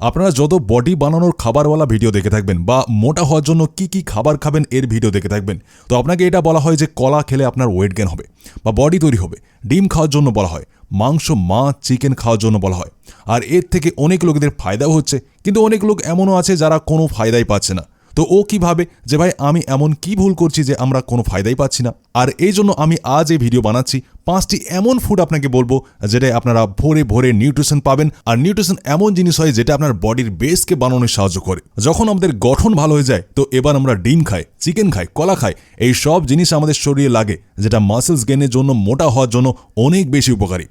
আপনারা যত বডি বানানোর খাবারওয়ালা ভিডিও দেখে থাকবেন বা মোটা হওয়ার জন্য কি কি খাবার খাবেন এর ভিডিও দেখে থাকবেন। তো আপনাকে এটা বলা হয় যে কলা খেলে আপনার ওয়েট গেন হবে বা বডি তৈরি হবে। ডিম খাওয়ার জন্য বলা হয়, মাংস, মাছ চিকেন খাওয়ার জন্য বলা হয়। আর এর থেকে অনেক লোকেদের ফায়দাও হচ্ছে, কিন্তু অনেক লোক এমনও আছে যারা কোনো ফায়দাই পাচ্ছে না। তো ও কি ভাবে যে ভাই, আমি এমন কি ভুল করছি যে আমরা কোনো ফায়দাই পাচ্ছি না? আর এই জন্য আমি আজ এই ভিডিও বানাচ্ছি। পাঁচটি এমন ফুড আপনাকে বলব যেটায় আপনারা ভোরে ভোরে নিউট্রিশন পাবেন। আর নিউট্রিশন এমন জিনিস হয় যেটা আপনার বডির বেসকে বানানোর সাহায্য করে। যখন আমাদের গঠন ভালো হয়ে যায়, তো এবার আমরা ডিম খাই চিকেন খাই, কলা খাই। এই সব জিনিস আমাদের শরীরে লাগে, যেটা মাসেলস গেনের জন্য, মোটা হওয়ার জন্য অনেক বেশি উপকারী।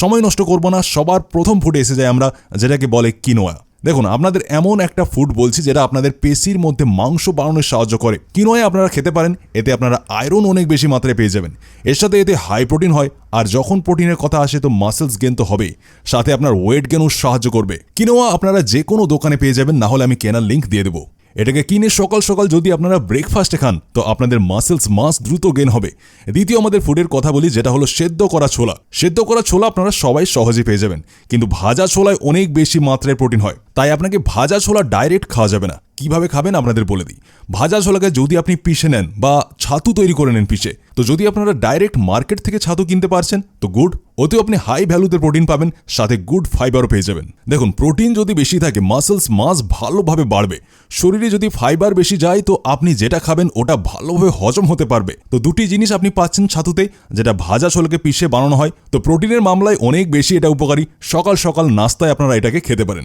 সময় নষ্ট করব না, সবার প্রথম ফুডে এসে যায় আমরা, যেটাকে বলে কিনোয়া দেখুন, আপনাদের এমন একটা ফুড বলছি যেটা আপনাদের পেশির মধ্যে মাংস বাড়ানোর সাহায্য করে। কিনোয় আপনারা খেতে পারেন, এতে আপনারা আয়রন অনেক বেশি মাত্রায় পেয়ে যাবেন। এর সাথে এতে হাই প্রোটিন হয়, আর যখন প্রোটিনের কথা আসে তো মাসেলস গেন তো হবেই। সাথে আপনার ওয়েট গেনও সাহায্য করবে। কিনোয়া আপনারা যে কোনো দোকানে পেয়ে যাবেন, না হলে আমি কেনার লিঙ্ক দিয়ে দেবো। এটাকে কিনে সকাল সকাল যদি আপনারা ব্রেকফাস্টে খান, তো আপনাদের মাসেলস মাস দ্রুত গেন হবে। দ্বিতীয় আমাদের ফুডের কথা বলি, যেটা হলো সেদ্ধ করা ছোলা। সেদ্ধ করা ছোলা আপনারা সবাই সহজে পেয়ে যাবেন। কিন্তু ভাজা ছোলায় অনেক বেশি মাত্রায় প্রোটিন হয়। তাই আপনাকে ভাজা ছোলা ডাইরেক্ট খাওয়া যাবে না। কীভাবে খাবেন আপনাদের বলে দিই। ভাজা ছোলাকে যদি আপনি পিষে নেন বা ছাতু তৈরি করে নেন পিষে, তো যদি আপনারা ডাইরেক্ট মার্কেট থেকে ছাতু কিনতে পারছেন, তো গুড ওতেও আপনি হাই ভ্যালুতে প্রোটিন পাবেন, সাথে গুড ফাইবারও পেয়ে যাবেন। দেখুন প্রোটিন যদি বেশি থাকে মাসেলস মাস ভালোভাবে বাড়বে। শরীরে যদি ফাইবার বেশি যায়, তো আপনি যেটা খাবেন, ওটা ভালোভাবে হজম হতে পারবে। তো দুটি জিনিস আপনি পাচ্ছেন ছাতুতে, যেটা ভাজা ছোলাকে পিষে বানানো হয়। তো প্রোটিনের মামলায় অনেক বেশি এটা উপকারী। সকাল সকাল নাস্তায় আপনারা এটাকে খেতে পারেন।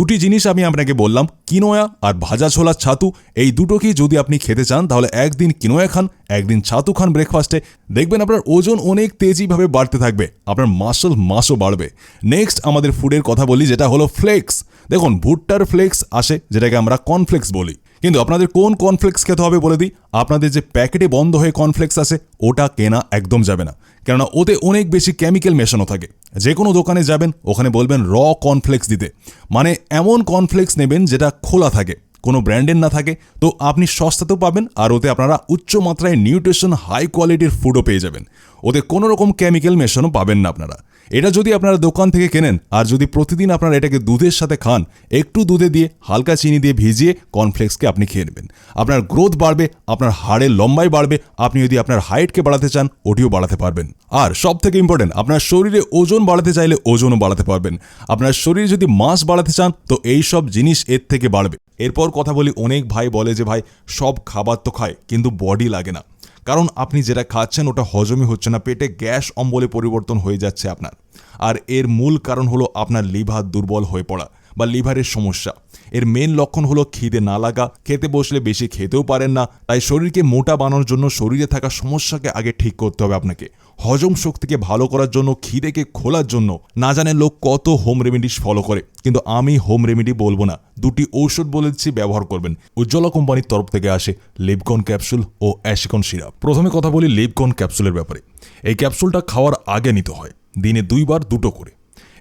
দুটি জিনিস আমি আপনাকে বললাম, কিনোয়া আর ভাজা ছোলার ছাতু। এই দুটোকেই যদি আপনি খেতে চান, তাহলে একদিন কিনোয়া খান, একদিন ছাতু খান ব্রেকফাস্টে দেখবেন আপনার ওজন অনেক তেজিভাবে বাড়তে থাকবে, আপনার মাসল মাসও বাড়বে। নেক্সট আমাদের ফুডের কথা বলি, যেটা হলো ফ্লেক্স দেখুন, ভুট্টার ফ্লেক্স আসে, যেটাকে আমরা কর্নফ্লেক্স বলি। কিন্তু আপনাদের কোন কর্নফ্লেক্স খেতে হবে বলে দিই? আপনাদের যে প্যাকেটে বন্ধ হয়ে কর্নফ্লেক্স আছে ওটা কেনা একদম যাবে না। কেননা ওতে অনেক বেশি কেমিক্যাল মেশানো থাকে। যে কোনো দোকানে যাবেন, ওখানে বলবেন র কর্নফ্লেক্স দিতে। মানে এমন কর্নফ্লেক্স নেবেন যেটা খোলা থাকে, কোনো ব্র্যান্ডের না থাকে। তো আপনি সস্তাতেও পাবেন আর ওতে আপনারা উচ্চ মাত্রায় নিউট্রিশন হাই কোয়ালিটির ফুডও পেয়ে যাবেন। ওতে কোনো রকম কেমিক্যাল মেশানো পাবেন না আপনারা। এটা যদি আপনারা দোকান থেকে কেনেন, আর যদি প্রতিদিন আপনারা এটাকে দুধের সাথে খান, একটু দুধে দিয়ে হালকা চিনি দিয়ে ভিজিয়ে কর্নফ্লেক্সকে আপনি খেয়ে নেবেন। আপনার গ্রোথ বাড়বে, আপনার হাড়ের লম্বাই বাড়বে, আপনি যদি আপনার হাইটকে বাড়াতে চান, ওটিও বাড়াতে পারবেন। আর সব থেকে ইম্পর্টেন্ট আপনার শরীরে ওজন বাড়াতে চাইলে ওজনও বাড়াতে পারবেন। আপনার শরীরে যদি মাস বাড়াতে চান, তো এই সব জিনিস এর থেকে বাড়বে। এরপর কথা বলি, অনেক ভাই বলে যে, ভাই, সব খাবার তো খায়, কিন্তু বডি লাগে না। কারণ আপনি যেটা খাচ্ছেন ওটা হজমই হচ্ছে না, পেটে গ্যাস অম্বলে পরিবর্তন হয়ে যাচ্ছে আপনার। আর এর মূল কারণ হলো আপনার লিভার দুর্বল হয়ে পড়া। বা লিভারের সমস্যা। এর মেন লক্ষণ হলো খিদে না লাগা। খেতে বসলে বেশি খেতেও পারেন না। তাই শরীরকে মোটা বানানোর জন্য শরীরে থাকা সমস্যাকে আগে ঠিক করতে হবে আপনাকে। হজম শক্তিকে ভালো করার জন্য, খিদেকে খোলার জন্য না জানে লোক কত হোম রেমেডিস ফলো করে। কিন্তু আমি হোম রেমেডি বলব না। দুটি ঔষধ বলেছি ব্যবহার করবেন। উজ্জ্বলা কোম্পানির তরফ থেকে আসে লিপকন ক্যাপসুল ও অ্যাশিকন সিরাপ প্রথমে কথা বলি লিপকন ক্যাপসুলের ব্যাপারে। এই ক্যাপসুলটা খাওয়ার আগে নিতে হয়। দিনে দুইবার দুটো করে।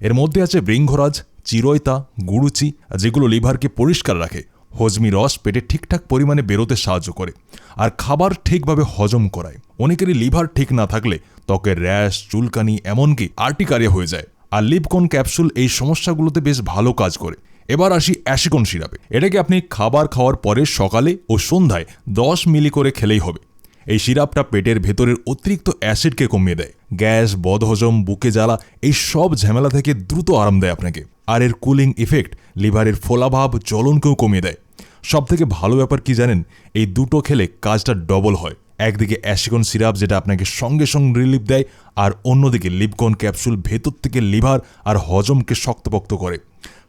এর মধ্যে আছে বৃঙ্গরাজ চিরয়তা গুরুচি যেগুলো লিভারকে পরিষ্কার রাখে, হজমি রস পেটে ঠিকঠাক পরিমাণে বেরোতে সাহায্য করে আর খাবার ঠিকভাবে হজম করায়। অনেকেরই লিভার ঠিক না থাকলে ত্বকের র্যাশ, চুলকানি এমনকি আর্টিকারিয়া হয়ে যায়। আর লিপকন ক্যাপসুল এই সমস্যাগুলোতে বেশ ভালো কাজ করে। এবার আসি অ্যাসিকন সিরাপে। এটাকে আপনি খাবার খাওয়ার পরে সকালে ও সন্ধ্যায় দশ মিলি করে খেলেই হবে। এই সিরাপটা পেটের ভেতরের অতিরিক্ত অ্যাসিডকে কমিয়ে দেয়। গ্যাস, বদহজম, বুকে জ্বালা, এই সব ঝামেলা থেকে দ্রুত আরাম দেয় আপনাকে। আর এর কুলিং ইফেক্ট লিভারের ফোলাভাব, জ্বলনকেও কমিয়ে দেয়। সব থেকে ভালো ব্যাপার কি জানেন? এই দুটো খেলে কাজটা ডবল হয়। একদিকে অ্যাসিকন সিরাপ, যেটা আপনাকে সঙ্গে সঙ্গে রিলিফ দেয়, আর অন্যদিকে লিপকন ক্যাপসুল ভেতর থেকে লিভার আর হজমকে শক্তপোক্ত করে।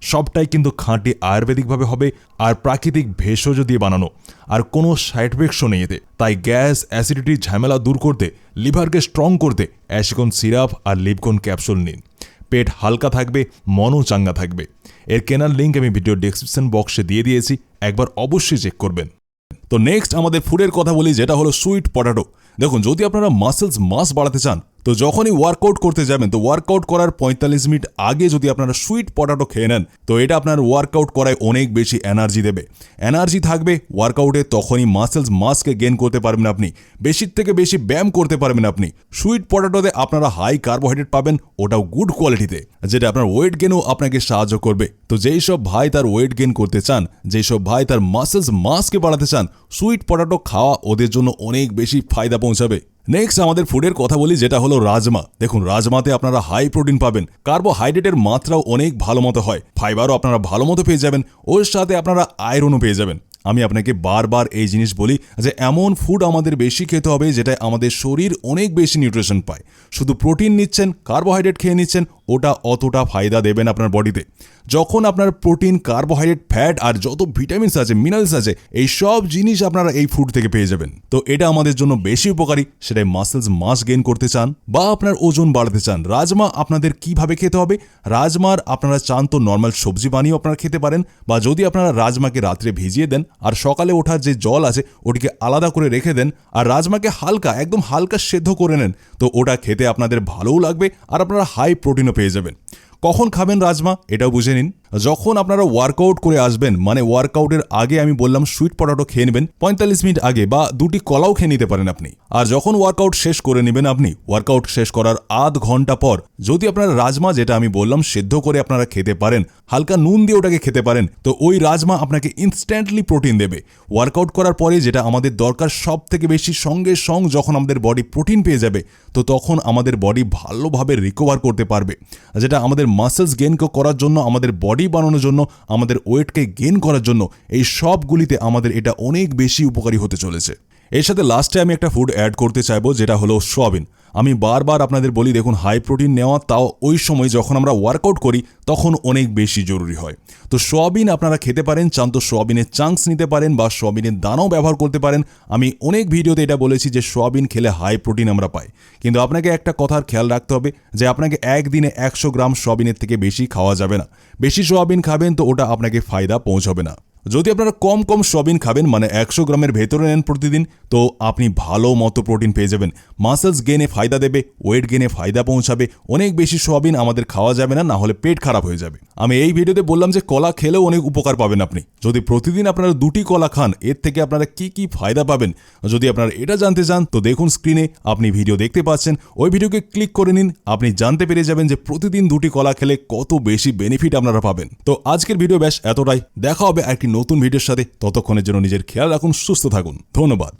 সবটাই কিন্তু খাঁটি আয়ুর্বেদিকভাবে হবে, আর প্রাকৃতিক ভেষজ দিয়ে বানানো। আর কোনো সাইড এফেক্টসও নেই এতে। তাই গ্যাস অ্যাসিডিটির ঝামেলা দূর করতে লিভারকে স্ট্রং করতে অ্যাসিকন সিরাপ আর লিপকন ক্যাপসুল নিন। পেট হালকা থাকবে, মনও চাঙ্গা থাকবে। এর কেনার লিঙ্ক আমি ভিডিও ডেসক্রিপশন বক্সে দিয়ে দিয়েছি, একবার অবশ্যই চেক করবেন। তো নেক্সট আমাদের ফুডের কথা বলি, যেটা হলো সুইট পটাটো দেখুন, যদি আপনারা মাসেলস মাস বাড়াতে চান, তো যখনই ওয়ার্কআউট করতে যাবেন, তো ওয়ার্কআউট করার পঁয়তাল্লিশ মিনিট আগে যদি আপনারা সুইট পটাটো খেয়ে নেন, তো এটা আপনার ওয়ার্কআউট করায় অনেক বেশি এনার্জি দেবে। এনার্জি থাকবে ওয়ার্কআউটে তখনই মাসেলস মাসকে গেন করতে পারবেন আপনি। বেশির থেকে বেশি ব্যায়াম করতে পারবেন আপনি। সুইট পটাটোতে আপনারা হাই কার্বোহাইড্রেট পাবেন, ওটাও গুড কোয়ালিটিতে যেটা আপনার ওয়েট গেনও আপনাকে সাহায্য করবে। তো যেই সব ভাই তার ওয়েট গেন করতে চান, যেই সব ভাই তার মাসেলস মাসকে বাড়াতে চান সুইট পটাটো খাওয়া ওদের জন্য অনেক বেশি ফায়দা পৌঁছাবে। নেক্সট আমাদের ফুডের কথা বলি, যেটা হলো রাজমা। দেখুন, রাজমাতে আপনারা হাই প্রোটিন পাবেন। কার্বোহাইড্রেটের মাত্রাও অনেক ভালো মতো হয়। ফাইবারও আপনারা ভালো মতো পেয়ে যাবেন। ওর সাথে আপনারা আয়রনও পেয়ে যাবেন। আমি আপনাকে বারবার এই জিনিস বলি যে, এমন ফুড আমাদের বেশি খেতে হবে যেটা আমাদের শরীর অনেক বেশি নিউট্রিশন পায়। শুধু প্রোটিন নিচ্ছেন কার্বোহাইড্রেট খেয়ে নিচ্ছেন ওটা অতটা ফায়দা দেবেন আপনার বডিতে যখন আপনার প্রোটিন কার্বোহাইড্রেট ফ্যাট আর যত ভিটামিনস আছে মিনারেলস আছে এই সব জিনিস আপনারা এই ফুড থেকে পেয়ে যাবেন। তো এটা আমাদের জন্য বেশি উপকারী, সেটাই মাসেলস মাস গেইন করতে চান বা আপনার ওজন বাড়াতে চান। রাজমা আপনাদের কীভাবে খেতে হবে? রাজমার আপনারা চান তো নর্মাল সবজি বানিয়েও আপনারা খেতে পারেন বা যদি আপনারা রাজমাকে রাত্রে ভিজিয়ে দেন আর সকালে ওঠার যে জল আছে, ওটিকে আলাদা করে রেখে দেন আর রাজমাকে হালকা, একদম হালকা সেদ্ধ করে নেন তো ওটা খেতে আপনাদের ভালোও লাগবে আর আপনারা হাই প্রোটিনও পেয়ে যাবেন। কখন খাবেন রাজমা? এটাও বুঝে নিন। যখন আপনারা ওয়ার্কআউট করে আসবেন মানে ওয়ার্কআউটের আগে আমি বললাম সুইট পটাটো খেয়ে নেবেন, পঁয়তাল্লিশ মিনিট আগে বা দুটি কলাও খেয়ে নিতে পারেন আপনি। আর যখন ওয়ার্কআউট শেষ করে নেবেন আপনি ওয়ার্কআউট শেষ করার আধ ঘণ্টা পর, যদি আপনারা রাজমা যেটা আমি বললাম সেদ্ধ করে আপনারা খেতে পারেন, হালকা নুন দিয়ে ওটাকে খেতে পারেন, তো ওই রাজমা আপনাকে ইনস্ট্যান্টলি প্রোটিন দেবে। ওয়ার্কআউট করার পরে যেটা আমাদের দরকার সব থেকে বেশি সঙ্গে সঙ্গ যখন আমাদের বডি প্রোটিন পেয়ে যাবে, তো তখন আমাদের বডি ভালোভাবে রিকভার করতে পারবে। যেটা আমাদের মাসেলস গেন করার জন্য আমাদের বডি বানানোর জন্য, আমাদের ওয়েটকে গেন করার জন্য, এই সবগুলিতে আমাদের এটা অনেক বেশি উপকারী হতে চলেছে। এর সাথে লাস্টে আমি একটা ফুড অ্যাড করতে চাইব, যেটা হলো সোয়াবিন। আমি বারবার আপনাদের বলি, দেখুন হাই প্রোটিন নেওয়া, তাও ওই সময় যখন আমরা ওয়ার্কআউট করি, তখন অনেক বেশি জরুরি হয়। তো সোয়াবিন আপনারা খেতে পারেন চান তো সোয়াবিনের চাংস নিতে পারেন বা সোয়াবিনের দানাও ব্যবহার করতে পারেন। আমি অনেক ভিডিওতে এটা বলেছি যে, সোয়াবিন খেলে হাই প্রোটিন আমরা পাই। কিন্তু আপনাকে একটা কথার খেয়াল রাখতে হবে, যে আপনাকে একদিনে একশো গ্রাম সোয়াবিনের থেকে বেশি খাওয়া যাবে না। বেশি সোয়াবিন খাবেন, তো ওটা আপনাকে ফায়দা পৌঁছাবে না। যদি আপনারা কম কম সোয়াবিন খাবেন মানে একশো গ্রামের ভেতরে নেন প্রতিদিন, তো আপনি ভালো মতো প্রোটিন পেয়ে যাবেন। মাসেলস গেনে ফায়দা দেবে, ওয়েট গেনে ফায়দা পৌঁছাবে, অনেক বেশি সোয়াবিন আমাদের খাওয়া যাবে না না হলে পেট খারাপ হয়ে যাবে। আমি এই ভিডিওতে বললাম যে কলা খেলেও অনেক উপকার পাবেন আপনি। যদি প্রতিদিন আপনারা দুটি কলা খান, এর থেকে আপনারা কি কি ফায়দা পাবেন? যদি আপনারা এটা জানতে চান, তো দেখুন স্ক্রিনে আপনি ভিডিও দেখতে পাচ্ছেন। ওই ভিডিওকে ক্লিক করে নিন, আপনি জানতে পেরে যাবেন যে প্রতিদিন দুটি কলা খেলে কত বেশি বেনিফিট আপনারা পাবেন। তো আজকের ভিডিও ব্যাস, এতটাই। দেখা হবে একটি নতুন ভিডিওর সাথে ততক্ষণের জন্য নিজের খেয়াল রাখুন সুস্থ থাকুন। ধন্যবাদ।